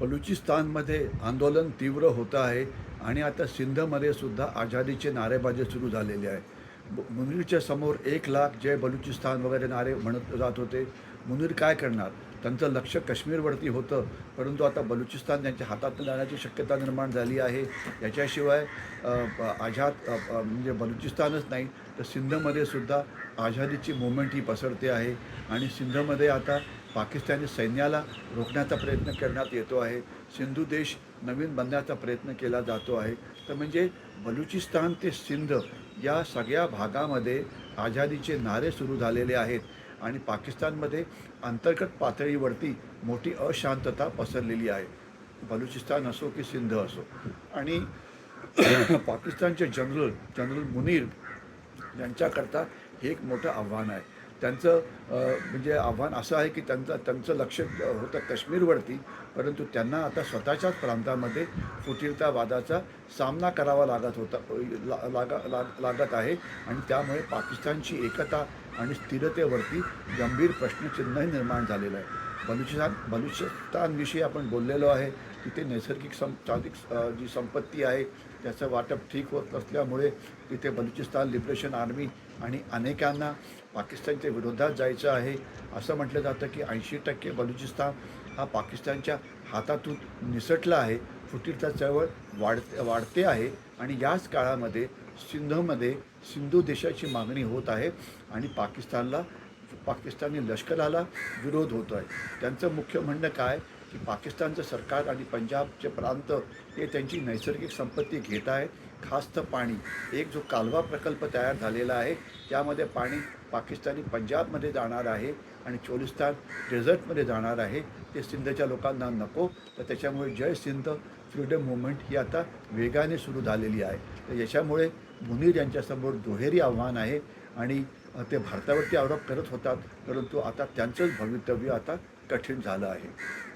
बलुचिस्तानमध्ये आंदोलन तीव्र होतं आहे आणि आता सिंधमध्ये सुद्धा आझादीचे नारेबाजी सुरू झालेले आहे. ब- मुनीरच्या समोर एक लाख जय बलुचिस्तान वगैरे नारे म्हणत जात होते. मुनीर काय करणार? त्यांचं लक्ष काश्मीरवरती होतं परंतु आता बलुचिस्तान त्यांच्या हातात जाण्याची शक्यता निर्माण झाली आहे. याच्याशिवाय आझाद म्हणजे बलुचिस्तानच नाही तर सिंधमध्ये सुद्धा आझादीची मुवमेंट ही पसरते आहे. आणि सिंधमध्ये आता पाकिस्तानी सैन्याला रोखण्याचा प्रयत्न करण्यात येतो आहे. सिंधू देश नवीन बनण्याचा प्रयत्न केला जातो आहे. तर म्हणजे बलुचिस्तान ते सिंध या सगळ्या भागामध्ये आझादीचे नारे सुरू झालेले आहेत आणि पाकिस्तानमध्ये अंतर्गत पातळीवरती मोठी अशांतता पसरलेली आहे. बलुचिस्तान असो की सिंध असो. आणि पाकिस्तानचे जनरल जनरल मुनीर यांच्याकरता हे एक मोठं आव्हान आहे. त्यांचं म्हणजे आव्हान असं आहे की त्यांचं त्यांचं लक्ष होतं काश्मीरवरती परंतु त्यांना आता स्वतःच्याच प्रांतामध्ये फुटीरतावादाचा सामना करावा लागत होता ला- लागा लाग लागत आहे. आणि त्यामुळे पाकिस्तानची एकता आणि स्थिरतेवरती गंभीर प्रश्नचिन्हही निर्माण झालेलं आहे. बलुचिस्तान बलुचिस्तानविषयी आपण बोललेलो आहे. तिथे नैसर्गिक सं जी संपत्ती आहे त्याचं वाटप ठीक होत नसल्यामुळे तिथे बलुचिस्तान लिबरेशन आर्मी आणि अनेकांना पाकिस्तानच्या विरोधात जायचं आहे. असं म्हटलं जातं की ऐंशी टक्के बलुचिस्तान हा पाकिस्तानच्या हातातून निसटला आहे. फुटीरता चळवळ वाढ वाढते आहे आणि याच काळामध्ये सिंधमध्ये सिंधू देशाची मागणी होत आहे आणि पाकिस्तानला पाकिस्तानी लष्कराला विरोध होतो आहे त्यांचं मुख्य म्हणणं काय? की पाकिस्तानचं सरकार आणि पंजाबचे प्रांत हे त्यांची नैसर्गिक संपत्ती घेत आहे खास तर पाणी. एक जो कालवा प्रकल्प तयार झालेला आहे त्यामध्ये पाणी पाकिस्तानी पंजाबमध्ये जाणार आहे आणि चोलिस्तान डेझर्टमध्ये जाणार आहे. ते सिंधच्या लोकांना नको. तर त्याच्यामुळे जय सिंध फ्रीडम मुवमेंट ही आता वेगाने सुरू झालेली आहे. तर याच्यामुळे मुनीर यांच्यासमोर दुहेरी आव्हान आहे आणि ते भारतावरती आरोप करत होतात परंतु आता त्यांचंच भवितव्य आता कठीण झालं आहे.